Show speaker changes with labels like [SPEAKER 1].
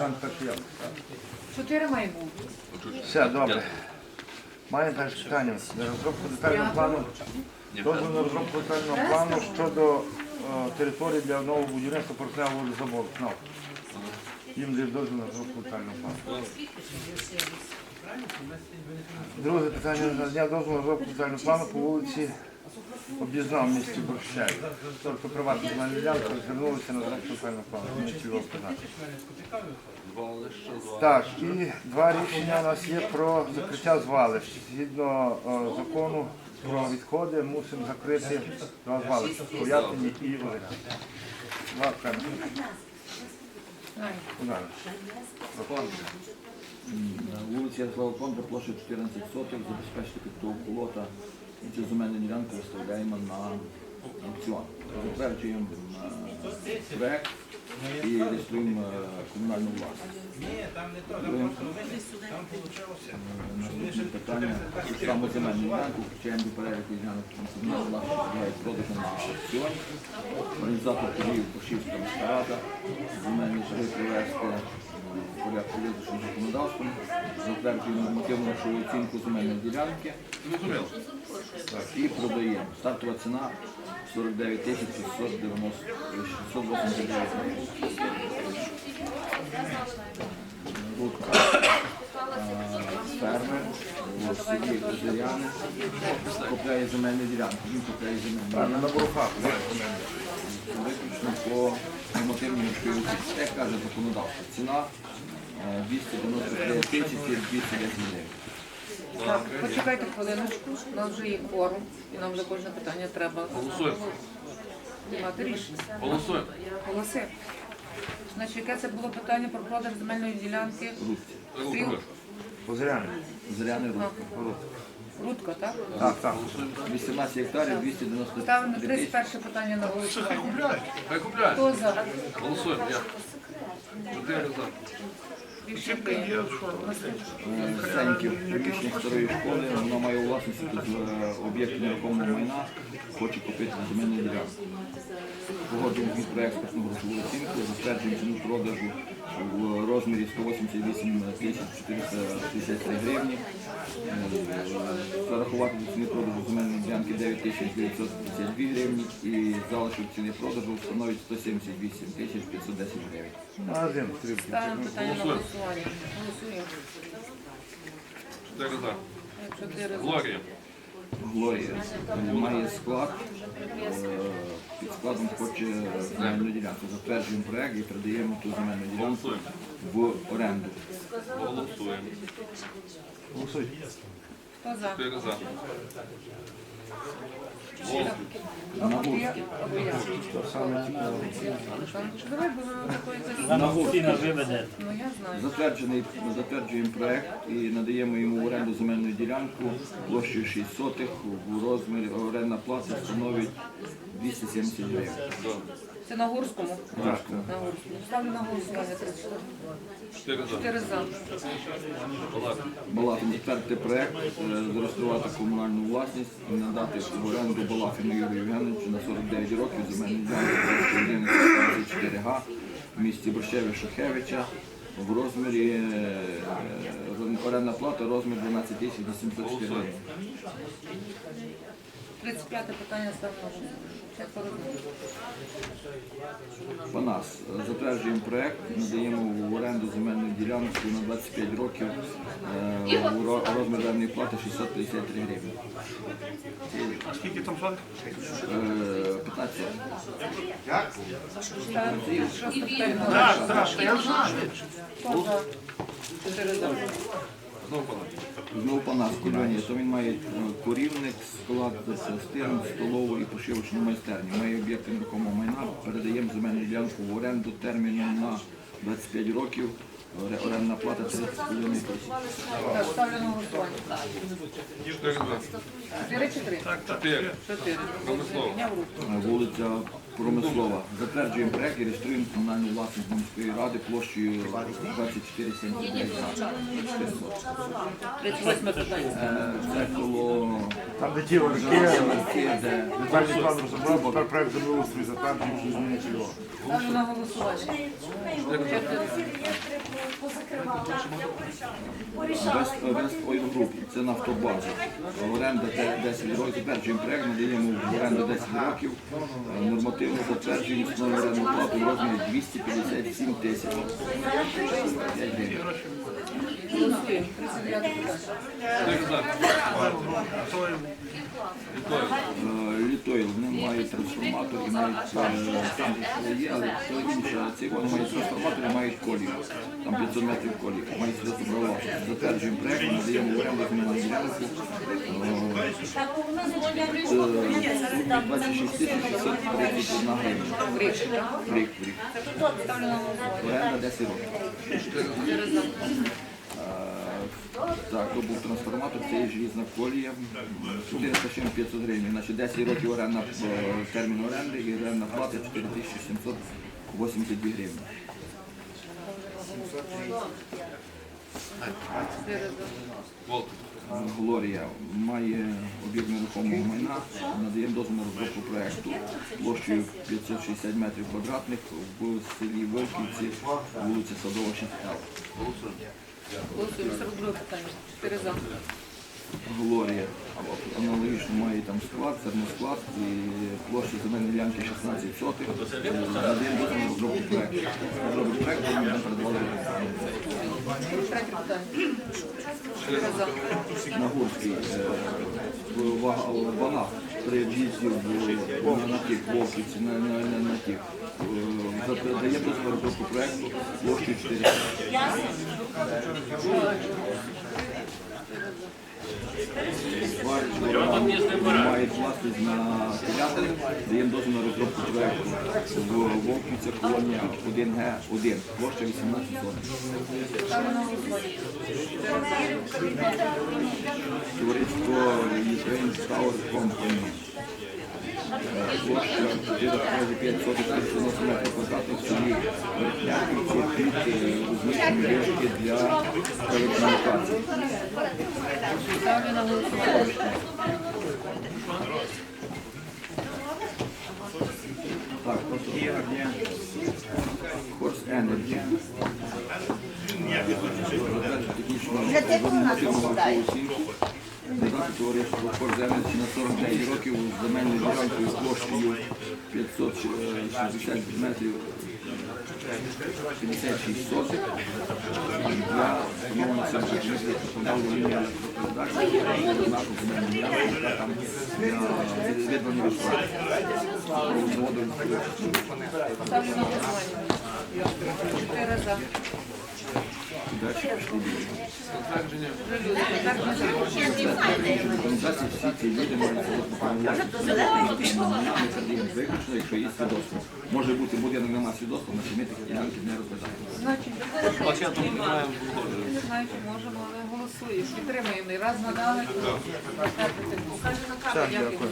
[SPEAKER 1] Жан Першияк.
[SPEAKER 2] Чотири має бути.
[SPEAKER 1] Все, добре. Маємо далі питання. На розробку детального плану. Дозвіл на розробку детального плану щодо е, території для нового будівництва портневого водозабору. КНАП. Їм дають дозвіл на розробку детального плану. Друге питання надання дозволу на розробку детального плану по вулиці Об'їзна в місті Борщеві. Тобто приватна земельна ділянка звернулися на детального плану. Так, і два рішення у нас є про закриття звалищ. Згідно е, закону про відходи мусимо закрити два звалища в Ков'ятині і Озеря. Два окремі. Куди?
[SPEAKER 3] На вулиці Ярослава Контра, площа 14 соток, забезпечити підготовку лота. І цю земельну ділянку виставляємо на аукціон. Затверджуємо е, проект і реєструємо е, комунальну власність. Е, Наступне питання. Ту саму земельну ділянку включаємо до переліку ділянок комунальної власності підлягають продажу на аукціоні. Організатор події Пошівська міська рада. Земельні е, в порядку визначеним законодавством. Затверджуємо нормативну грошову оцінку земельної ділянки і продаємо. Стартова ціна 49 тисяч 690 689 гривень. Рудка. Е, Фермер, в селі купляє земельну ділянку. Він купляє земельну
[SPEAKER 1] Так,
[SPEAKER 3] ділянку
[SPEAKER 1] на борухах.
[SPEAKER 3] виключно по нормативній грошовій оцінці. Як каже законодавство, ціна е, 293 тисячі 210 гривень.
[SPEAKER 2] Так, почекайте хвилиночку, у нас вже є кворум, і нам за кожне питання треба
[SPEAKER 4] Голосуємо.
[SPEAKER 2] приймати рішення.
[SPEAKER 4] Голосуємо.
[SPEAKER 2] Голоси. Значить, яке це було питання про продаж земельної ділянки? Стріл?
[SPEAKER 1] Озеряни.
[SPEAKER 3] Зряний рух.
[SPEAKER 2] Рудка, так?
[SPEAKER 1] Так, так.
[SPEAKER 3] 18 гектарів, 293
[SPEAKER 2] Ставимо
[SPEAKER 3] тисячі.
[SPEAKER 2] 31 питання на голосування.
[SPEAKER 4] Хай купляють.
[SPEAKER 2] Хто за?
[SPEAKER 4] Голосуємо. Я. Чотири за.
[SPEAKER 3] Сеньків, приміщення старої школи, вона має у власності тут е, об'єкт нерухомого майна, хоче купити земельну ділянку. Погоджуємо від проєкт експертну грошову оцінку, затверджуємо ціну продажу в розмірі 188 тисяч 463 гривні. Е, Зарахувати до ціни продажу земельної ділянки 9 тисяч 952 гривні і залишок ціни продажу становить 178 тисяч 510 гривень.
[SPEAKER 2] Ставимо питання на голосування. Голосуємо.
[SPEAKER 4] Чотири за.
[SPEAKER 2] Чотири за.
[SPEAKER 4] Глорія.
[SPEAKER 3] Глорія має склад, е, під складом хоче земельну ділянку. Затверджуємо проект і передаємо ту земельну ділянку
[SPEAKER 4] Голосуємо.
[SPEAKER 3] в оренду.
[SPEAKER 4] Голосуємо.
[SPEAKER 1] Голосуй.
[SPEAKER 2] Хто за?
[SPEAKER 4] Чотири за.
[SPEAKER 5] Нам Агустіна виведе.
[SPEAKER 3] Затверджений, затверджуємо проект і надаємо йому в оренду земельну ділянку площею 6 сотих у розмірі орендна плата становить 270 гривень.
[SPEAKER 2] Це на Гурському?
[SPEAKER 3] Так.
[SPEAKER 2] На Гурському. Ставлю на. 34.
[SPEAKER 4] Чотири за.
[SPEAKER 2] Чотири за.
[SPEAKER 3] Балафін затвердити проект, е, зареєструвати комунальну власність і надати в оренду Балафіну Юрію Євгеновичу на 49 років земельну ділянку 4 га в місті Борщеві Шухевича в розмірі е, е, орендна плата розмір 12 тисяч 804 гривень.
[SPEAKER 2] 35 питання ставлю на голосування. Четверо за.
[SPEAKER 3] Панас. Затверджуємо проект, надаємо в оренду земельну ділянку на 25 років е, ро- розмір орендної плати 653 гривні.
[SPEAKER 6] А скільки там?
[SPEAKER 3] Е, 15
[SPEAKER 2] Ставимо шосте питання на
[SPEAKER 6] Так, так, я знаю.
[SPEAKER 4] Знову.
[SPEAKER 3] Знову панас то він має е, корівник, склад з столову і пошивочну майстерню. Має об'єкти нерухомого майна, передаємо земельну ділянку в оренду терміном на 25 років. Орендна плата 30,5 тисяч.
[SPEAKER 2] Так, ставлю на голосування.
[SPEAKER 4] Чотири
[SPEAKER 2] чи три?
[SPEAKER 4] Чотири.
[SPEAKER 3] Вулиця Промислова. Затверджуємо проект і реєструємо комунальну власність міської ради площею 24,79 га.
[SPEAKER 2] 38 питання.
[SPEAKER 3] Е, Це коло
[SPEAKER 1] Там, де ті орки,
[SPEAKER 3] Ланки, де
[SPEAKER 1] детальний план розробляв, тепер проект землеустрою затверджуємо, що зміни цільового.
[SPEAKER 2] Ставлю на голосування. Чотири за.
[SPEAKER 3] Вест, Вест Ойл Груп, це нафтобаза. Оренда 10 років, затверджуємо проект, надаємо в оренду 10 років. Е, Нормативно затверджуємо основну орендну плату в розмірі 257 тисяч. 5 гривень.
[SPEAKER 2] Голосуємо. 39 питання.
[SPEAKER 4] Чотири за.
[SPEAKER 6] Той
[SPEAKER 4] Вітаю.
[SPEAKER 3] Е, Літойл, вони мають трансформатор і мають там є, але це інше. Ці вони мають трансформатор і мають колію. Там 500 метрів колії. Мають сюди добровольці. Затверджуємо проект, надаємо в оренду зміну ділянку. Це 26 тисяч 631 гривня.
[SPEAKER 2] Рік,
[SPEAKER 3] рік. Оренда 10 років. Так, то був трансформатор, це є желізна колія. 400 чим 500 гривень. Значить 10 років оренда е, термін оренди і орендна плата 4782 гривні. Глорія має об'єкт нерухомого майна, надаємо дозвіл на розробку проєкту площею 560 метрів квадратних в селі Вилківці, вулиця Садова, 6Л.
[SPEAKER 2] Голосуємо. 42 питання. Чотири за.
[SPEAKER 3] Глорія аналогічно має там склад, термосклад і площа земельної ділянки 16 сотих. Е, Надаємо дозвіл розробку проєкту. Розробку проєкту ми передавали
[SPEAKER 2] Третє питання. Чотири за.
[SPEAKER 3] на Гурській е, вага, вага при в'їзді в на тих Вовківці, на, на, на, на тих. Е, за- Даємо розробку проєкту площею 4 Має власність на телятини, даємо дозвіл на розробку проєкту в Вовківцях колонія 1Г 1, площа 18 сотень.
[SPEAKER 2] Ставлю на голосування. Чотири за.
[SPEAKER 3] Товариство Ukraine Tower Company. Е, Площа 4,5 сотих метрів квадратних в селі Верхняківці під е, розміщені вишки для телекомунікацій.
[SPEAKER 2] Ставлю на голосування.
[SPEAKER 3] Так, просто Хорс Energy. Задача технічного нормативного оцінку. Товариство Хорс Energy на 49 років з земельною ділянкою площею 560 метрів 56 сотих для встановлення симптомів подавлення електропередач, знаку земельної ділянки, яка там відведення від заводу
[SPEAKER 2] Ставлю. Чотири за.
[SPEAKER 3] Далі пішли.
[SPEAKER 2] Люди.
[SPEAKER 3] Всі ці люди мають виключно, якщо є свідоцтво. Може бути будинок нема свідоцтва, значить ми такі ділянки не розглядаємо.
[SPEAKER 2] Не знаю, чи можемо, але голосуємо. Підтримаємо. І раз надали, то затвердити. Як його